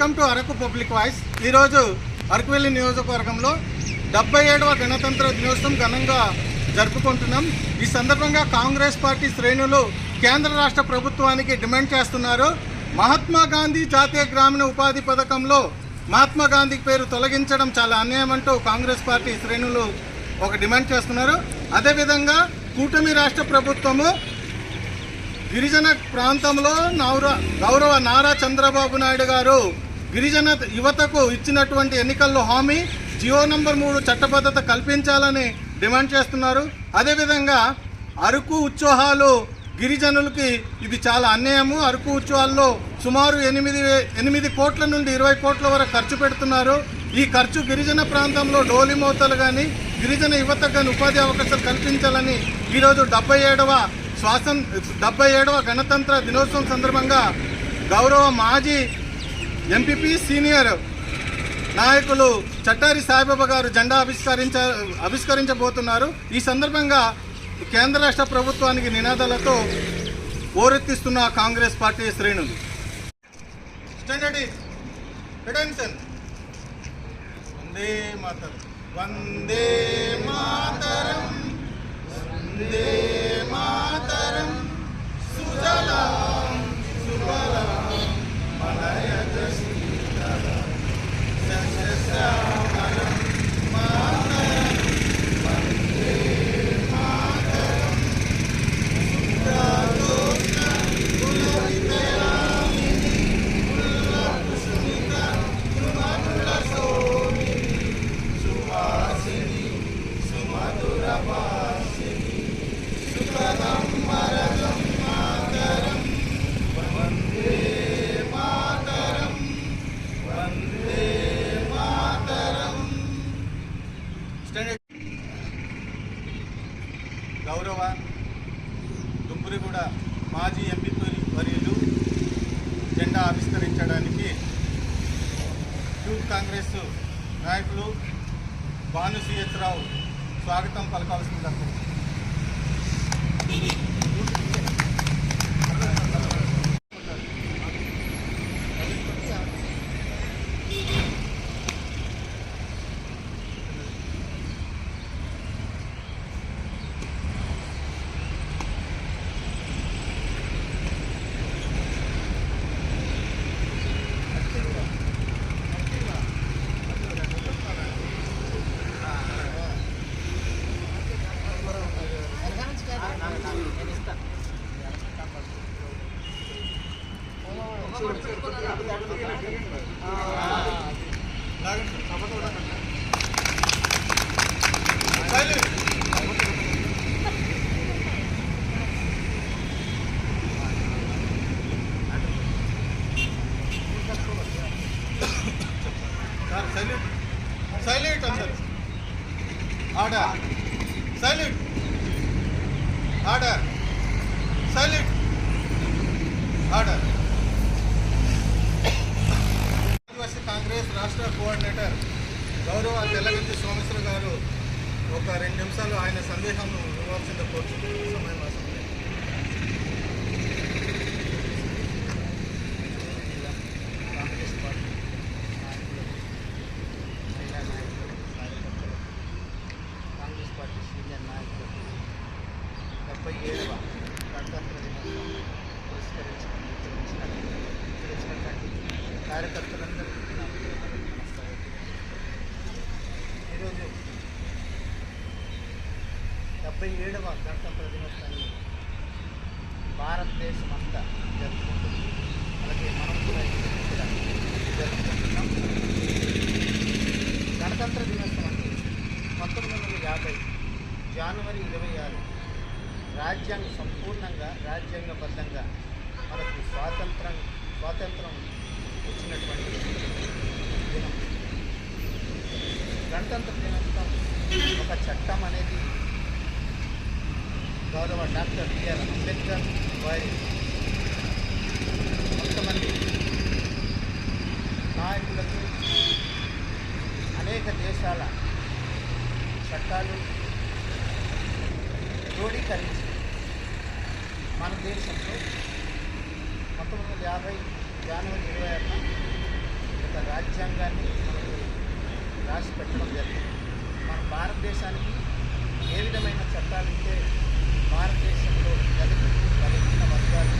Welcome to Araku public voice. ఈరోజు అరకువెల్లి నియోజకవర్గంలో డెబ్బై ఏడవ గణతంత్ర దినోత్సవం ఘనంగా జరుపుకుంటున్నాం. ఈ సందర్భంగా కాంగ్రెస్ పార్టీ శ్రేణులు కేంద్ర రాష్ట్ర ప్రభుత్వానికి డిమాండ్ చేస్తున్నారు. మహాత్మా గాంధీ జాతీయ గ్రామీణ ఉపాధి పథకంలో మహాత్మా గాంధీ పేరు తొలగించడం చాలా అన్యాయం అంటూ కాంగ్రెస్ పార్టీ శ్రేణులు ఒక డిమాండ్ చేస్తున్నారు. అదేవిధంగా కూటమి రాష్ట్ర ప్రభుత్వము గిరిజన ప్రాంతంలో నౌర గౌరవ నారా చంద్రబాబు నాయుడు గారు గిరిజన యువతకు ఇచ్చినటువంటి ఎన్నికల్లో హామీ జియో నంబర్ మూడు చట్టబద్ధత కల్పించాలని డిమాండ్ చేస్తున్నారు. అదేవిధంగా అరకు ఉత్సవాలు గిరిజనులకి ఇది చాలా అన్యాయము. అరకు ఉత్సవాల్లో సుమారు ఎనిమిది ఎనిమిది కోట్ల నుండి ఇరవై కోట్ల వరకు ఖర్చు పెడుతున్నారు. ఈ ఖర్చు గిరిజన ప్రాంతంలో డోలి మోతలు కానీ గిరిజన యువతకు కానీ ఉపాధి అవకాశాలు కల్పించాలని ఈరోజు డెబ్బై ఏడవ స్వాసం డెబ్బై ఏడవ గణతంత్ర దినోత్సవం సందర్భంగా గౌరవ మాజీ ఎంపీపీ సీనియర్ నాయకులు చట్టారి సాయిబాబా గారు జెండా ఆవిష్కరించ ఆవిష్కరించబోతున్నారు ఈ సందర్భంగా కేంద్ర రాష్ట్ర ప్రభుత్వానికి నినాదాలతో ఓరెత్తిస్తున్న కాంగ్రెస్ పార్టీ శ్రేణులు. స్టాండర్డ్ వందే మాతరం. వందే మాతరం. వందే చూడండి గౌరవ తెల్లగంటి సోమేశ్వర గారు ఒక రెండు నిమిషాలు ఆయన సందేహం ఇవ్వాల్సిందే కోరుతున్నాను సమయం ఆసక్తి. కాంగ్రెస్ పార్టీ కార్యకర్తలు కాంగ్రెస్ పార్టీ సీనియర్ నాయకులు డెబ్బై ఏడవ గణతంత్ర దినోత్సవం పురస్కరించుకుని వచ్చినటువంటి ఇక్కడ వచ్చినటువంటి కార్యకర్తలందరికీ నా హృదయపూర్వక నమస్కారం ఈరోజు డెబ్బై ఏడవ గణతంత్ర దినోత్సవాన్ని భారతదేశం అంతా జరుపుకుంటుంది అలాగే మనం కూడా ఇక్కడ జరుపుకుంటున్నాం గణతంత్ర దినోత్సవం అంటే పంతొమ్మిది వందల యాభై జనవరి ఇరవై ఆరు రాజ్యాంగ సంపూర్ణంగా రాజ్యాంగబద్ధంగా మనకు స్వాతంత్రం స్వాతంత్రం వచ్చినటువంటి దినం. గణతంత్ర దినోత్సవం ఒక చట్టం అనేది గౌరవ డాక్టర్ బిఆర్ అంబేద్కర్ వారి కొంతమంది నాయకులకు అనేక దేశాల చట్టాలు క్రోడీకరించి మన దేశంలో పంతొమ్మిది వందల యాభై జనవరి ఇరవై ఆరున రాజ్యాంగాన్ని మనకు రాసి పెట్టడం జరిగింది. మన భారతదేశానికి ఏ విధమైన చట్టాలు ఉంటే భారతదేశంలో దళితులు బలహీన వర్గాలు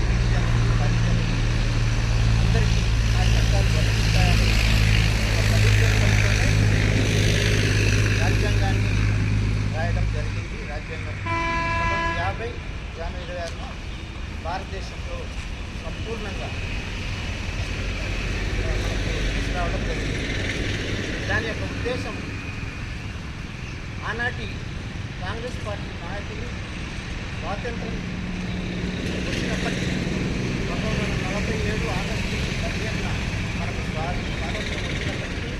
గిరిజనులు హరిజనులు అందరికీ ఆ చట్టాలు వర్తిస్తాయని రాజ్యాంగాన్ని రాయడం జరిగింది. రాజ్యాంగం యాభై జనవరి ఇరవై ఆరున భారతదేశంలో సంపూర్ణంగా తీసుకురావడం జరిగింది. దాని యొక్క ఉద్దేశం ఆనాటి కాంగ్రెస్ పార్టీ నాయకులు స్వాతంత్రం వచ్చినప్పటికీ పంతొమ్మిది వందల నలభై ఏడు ఆగస్టు పదిహేనున మనకు స్వాతంత్రం వచ్చినప్పటికీ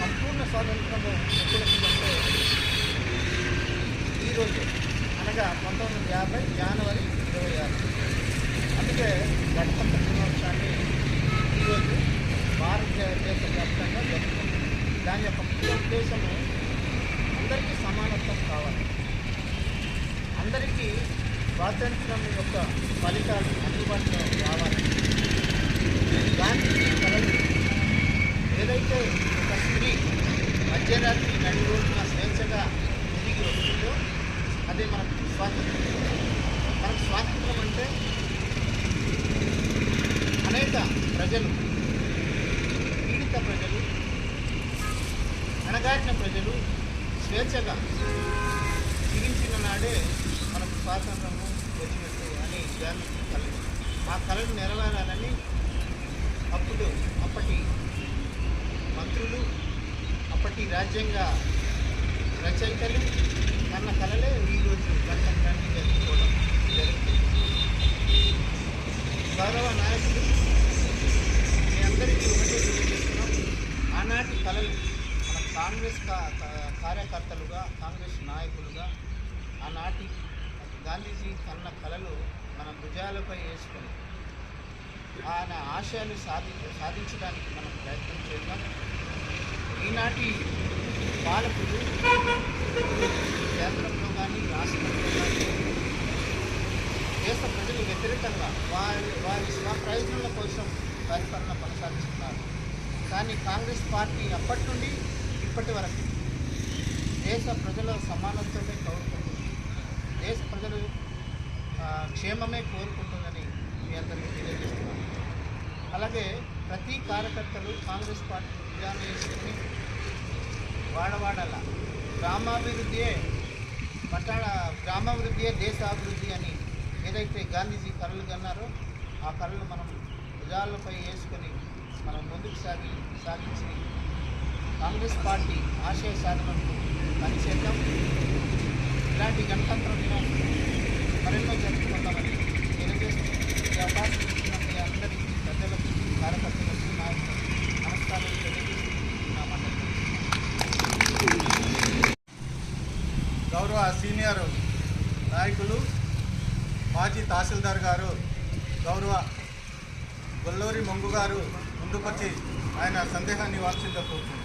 సంపూర్ణ స్వాతంత్రం ఎప్పుడొచ్చిందంటే ఈరోజు అనగా యాభై జనవరి ఇరవై ఆరు. అందుకే గణతంత్ర దినోత్సవాన్ని ఈరోజు భారతదేశ వ్యాప్తంగా జరుపుకుంటుంది దాని యొక్క ముఖ్య ఉద్దేశము అందరికీ సమానత్వం కావాలి. అందరికీ స్వాతంత్రం యొక్క ఫలితాలు అందుబాటులో రావాలి. గాంధీ కలలు ఏదైతే ఒక స్త్రీ మధ్యరాత్రి నడి రోజున స్వేచ్ఛగా తిరిగి వస్తుందో అదే మనకు స్వాతంత్రం మనకు స్వాతంత్రం అంటే అనేక ప్రజలు పీడిత ప్రజలు అణగారిన ప్రజలు స్వేచ్ఛగా జీవించిన నాడే మనకు స్వాతంత్రము వచ్చినట్టు అని గాంధీ కళ ఆ కళను నెరవేరాలని అప్పుడు అప్పటి మంత్రులు అప్పటి రాజ్యాంగ రచయితలు కన్న కళలే ఈరోజు గణతంత్రాన్ని జరుపుకోవడం జరుగుతుంది గౌరవ నాయకులు మీ అందరికీ ఒకటే తెలియజేస్తున్నాం. ఆనాటి కళలు మన కాంగ్రెస్ కా- కార్యకర్తలుగా కాంగ్రెస్ నాయకులుగా ఆనాటి గాంధీజీ కన్న కళలు మన భుజాలపై వేసుకొని ఆయన ఆశయాలు సాధి సాధించడానికి మనం ప్రయత్నం చేద్దాం. ఈనాటి పాలకులు కేంద్రంలో కానీ రాష్ట్రంలో కానీ దేశ ప్రజలు వ్యతిరేకంగా వారి వారి స్వప్రయోజనాల కోసం పరిపాలన కొనసాగిస్తున్నారు. కానీ కాంగ్రెస్ పార్టీ అప్పటి నుండి ఇప్పటి వరకు దేశ ప్రజల సమానత్వమే కోరుకుంటుంది. దేశ ప్రజలు క్షేమమే కోరుకుంటుందని మీ అందరికీ తెలియజేస్తున్నాను. అలాగే ప్రతి కార్యకర్తలు కాంగ్రెస్ పార్టీ విధానం వేసుకుని వాడవాడల. గ్రామాభివృద్ధియే పట్టణ గ్రామాభివృద్ధియే దేశాభివృద్ధి అని ఏదైతే గాంధీజీ కళలు కన్నారో ఆ కళలు మనం భుజాలపై వేసుకొని మనం ముందుకు సాగి సాగించి కాంగ్రెస్ పార్టీ ఆశయ సాధనకు పనిచేద్దాం. ఇలాంటి గణతంత్ర దినం మరెన్నో జరుపుకుందామని తెలియజేస్తూ ఈ అవకాశం ఇచ్చిన మీ అందరికీ పెద్దలకు కార్యకర్తలకు నాయకులకు నమస్కారాలు తెలియజేస్తూ నా మండలి గౌరవ సీనియర్ నాయకులు మాజీ తహసీల్దార్ గారు గౌరవ గొల్లూరి మంగు గారు ముందుకొచ్చి ఆయన సందేహాన్ని వాల్చిందో కోరుతుంది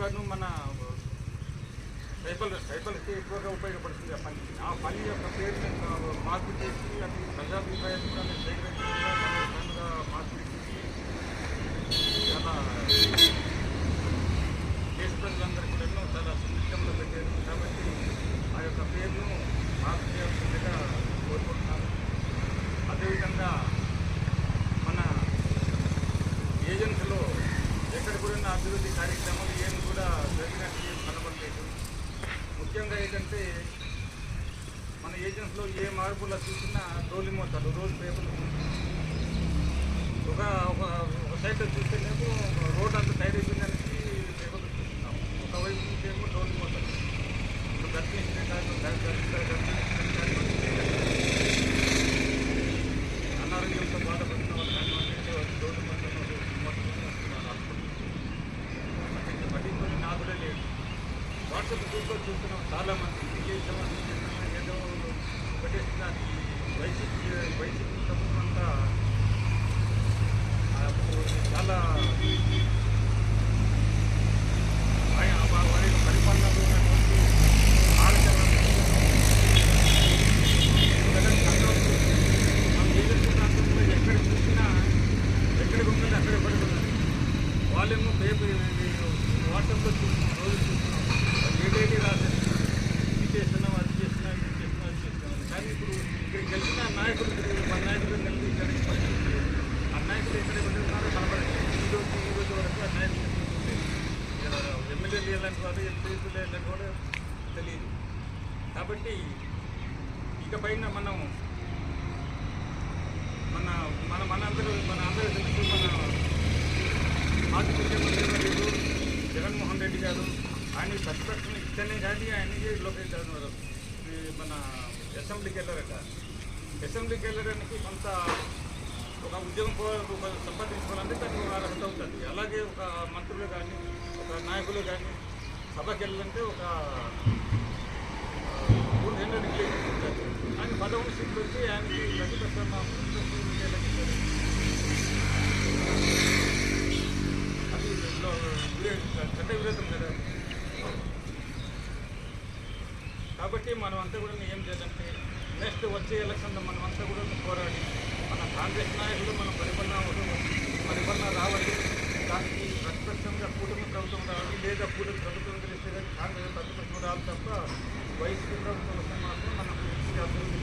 ఎక్కువగాను మన రైతులు రైతులకి ఎక్కువగా ఉపయోగపడుతుంది ఆ పని. ఆ పని యొక్క పేరు మార్పు చేసి అది ప్రజాభిప్రాయం కూడా నేను మార్పు చేసి చాలా దేశ ప్రజలందరికీ కూడా చాలా సుభిక్షంలో పెట్టాను కాబట్టి ఆ యొక్క పేరును మార్పు చేయాల్సిన అభివృద్ధి కార్యక్రమాలు ఏమి కూడా జరిగినట్టు ఏం కనబడలేదు. ముఖ్యంగా ఏంటంటే మన ఏజెన్సీలో ఏ మార్పులు చూసినా డోలి మోతాలు రోజు పేపర్లు ఒక ఒక సైడ్ చూస్తేనేమో రోడ్ అంత సైడ్ అయిపోయిందనేసి పేపర్లు చూస్తున్నాం. ఒకవైపు నుంచేమో డోలి మోతాలు ఇప్పుడు గర్భిణీ కాదు అనారోగ్యంతో బాధపడుతున్న వాళ్ళు కానివ్వండి డోలి మోతాలు మోతాలు వస్తున్నారు హాస్పిటల్ పట్టించుకొని నాదుడే లేదు సమస్యలు గ్రూప్లో చూస్తున్నాం. చాలా మంది ఇంకేసామని ఏదో పెట్టేస్తున్నారు వైసీపీ వైసీపీ ప్రభుత్వం అంతా చాలా వారి పరిపాలనలో ఉన్నటువంటి ఆలోచన ఎక్కడ చూసినా ఎక్కడ ఉన్నది అక్కడ వాళ్ళేమో పేపర్ వాట్సాప్లో చూస్తున్నాం రోజు చూస్తున్నాం వాళ్ళు ఇది చేస్తున్నాం అది చేస్తున్నాం ఇది చేస్తున్నాం అది చేస్తున్నాం కానీ ఇప్పుడు ఇక్కడికి గెలిచిన నాయకులు మన నాయకులు ఆ నాయకులు ఎక్కడ ఉన్నారో కనబడలేదు ఈ రోజు ఈ రోజు వరకు ఆ నాయకులు ఎమ్మెల్యేలు ఎలాంటి వాళ్ళు ఎంపీలు ఎలాంటి వాళ్ళు తెలియదు. కాబట్టి ఇకపైన మనం మన మన మనందరూ మన అందరూ తెలుసు మన మాజీ ముఖ్యమంత్రి వర్యులు జగన్మోహన్ రెడ్డి గారు. ఆయన ప్రతిపక్షం ఇస్తేనే కానీ ఆయనకి లోకేష్ గారు మన అసెంబ్లీకి వెళ్ళారట. అసెంబ్లీకి వెళ్ళడానికి కొంత ఒక ఉద్యోగం సంపాదించుకోవాలంటే దానికి ఒక అర్హత ఉంటుంది. అలాగే ఒక మంత్రులు కానీ ఒక నాయకులు కానీ సభకి వెళ్ళాలంటే ఒక మూడు నెలలు డిగ్రీ ఉంటుంది. ఆయన పదవులు సీట్లు వచ్చి ఆయనకి ప్రతిపక్షం అది చట్ట విరోధం కదా. కాబట్టి మనం అంతా కూడా ఏం చేయాలంటే నెక్స్ట్ వచ్చే ఎలక్షన్లో మనం అంతా కూడా పోరాడి మన కాంగ్రెస్ నాయకులు మనం పరిపాలన పరిపాలన రావాలి. దానికి ప్రతిపక్షంగా కూటమి ప్రభుత్వం రావాలి లేదా కూటమి ప్రభుత్వం తెలిస్తే కానీ కాంగ్రెస్ ప్రతిపక్షం రావాలి తప్ప వైసీపీ ప్రభుత్వం వస్తే మాత్రం మనం అభివృద్ధి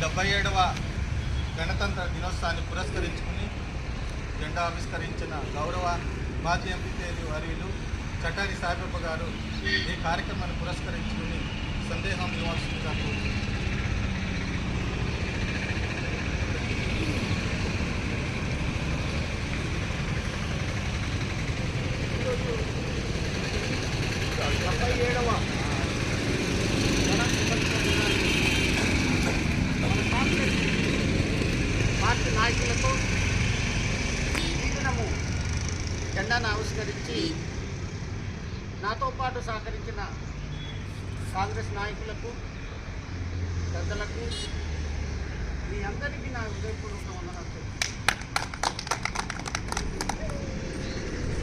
డెబ్బై ఏడవ గణతంత్ర దినోత్సవాన్ని పురస్కరించుకుని జెండా ఆవిష్కరించిన గౌరవ మాజీ ఎంపీ వర్యులు చటారి సాయిబాబు గారు ఈ కార్యక్రమాన్ని పురస్కరించుకుని సందేహం ఇవ్వాల్సిందిగా కోరుతున్నాను. డెబ్బై ఏడవ గణతంత్ర దినాన్ని మన కాంగ్రెస్ పార్టీ నాయకులకు ఈ దినము జెండాను ఆవిష్కరించి నాతో పాటు సహకరించిన కాంగ్రెస్ నాయకులకు పెద్దలకు మీ అందరికీ నా హృదయపూర్వక వందనాలు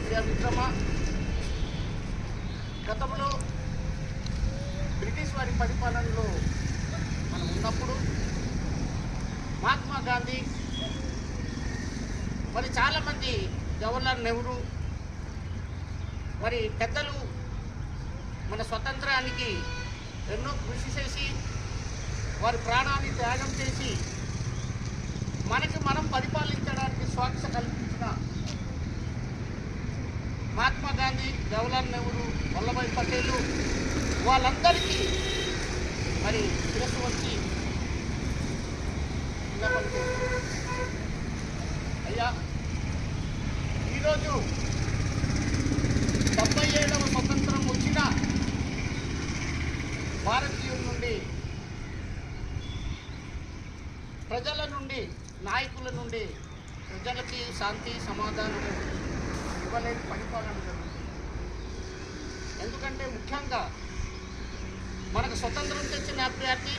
ప్రియ గతంలో బ్రిటిష్ వారి పరిపాలనలో మనం ఉన్నప్పుడు మహాత్మా గాంధీ మరి చాలామంది జవహర్లాల్ నెహ్రూ మరి పెద్దలు మన స్వతంత్రానికి ఎన్నో కృషి చేసి వారి ప్రాణాన్ని త్యాగం చేసి మనకి మనం పరిపాలించడానికి స్వార్థ కల్పించిన మహాత్మా గాంధీ జవహర్లాల్ నెహ్రూ వల్లభాయ్ పటేలు వాళ్ళందరికీ మరి శిరస్సు వచ్చి ఈరోజు డెబ్బై ఏడవ స్వతంత్రం వచ్చిన భారతీయుల నుండి ప్రజల నుండి నాయకుల నుండి ప్రజలకి శాంతి సమాధానము ఇవ్వలేని పరిపాలన జరుగుతుంది. ఎందుకంటే ముఖ్యంగా మనకు స్వతంత్రం తెచ్చిన అభ్యర్థి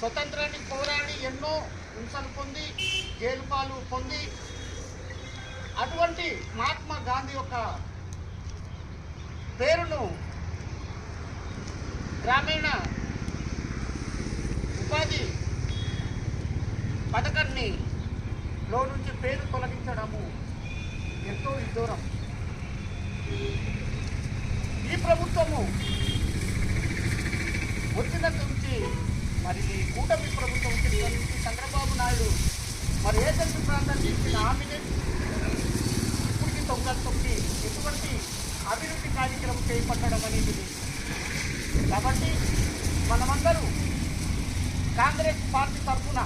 స్వతంత్రాన్ని పోరాడి ఎన్నో హింసలు పొంది జైలు పాలు పొంది అటువంటి మహాత్మా గాంధీ యొక్క పేరును గ్రామీణ ఉపాధి పథకాన్ని లో నుంచి పేరు తొలగించడము ఎంతో విదూరం ఈ ప్రభుత్వము వచ్చినట్టు నుంచి మరి ఈ కూటమి ప్రభుత్వం వచ్చిన నుంచి చంద్రబాబు నాయుడు మరి ఏజెన్సీ ప్రాంతానికి ఇచ్చిన హామీని తొంభై తొమ్మిది ఎటువంటి అభివృద్ధి కార్యక్రమం చేపట్టడం అనేది కాబట్టి మనమందరూ కాంగ్రెస్ పార్టీ తరఫున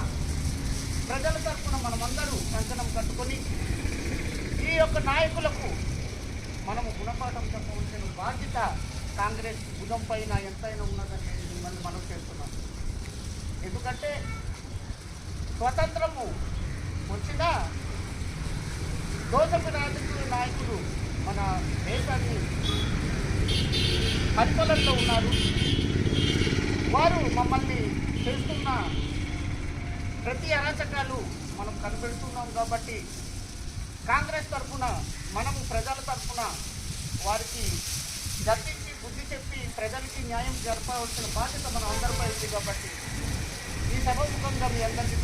ప్రజల తరఫున మనమందరూ కంకణం కట్టుకొని ఈ యొక్క నాయకులకు మనము గుణపాఠం చెప్పవలసిన బాధ్యత కాంగ్రెస్ బుధం పైన ఎంతైనా ఉన్నదని మిమ్మల్ని మనం చేస్తున్నాం ఎందుకంటే స్వతంత్రము వచ్చినా దోషపు రాజకీయ నాయకులు మన దేశాన్ని పరిపాలనలో ఉన్నారు. వారు మమ్మల్ని చేస్తున్న ప్రతి అరాచకాలు మనం కనిపెడుతున్నాం కాబట్టి కాంగ్రెస్ తరఫున మనము ప్రజల తరఫున వారికి గర్తించి బుద్ధి చెప్పి ప్రజలకి న్యాయం జరపవలసిన బాధ్యత మన అందరిపై ఉంది కాబట్టి ఈ సభముఖంగా మీ అందరికీ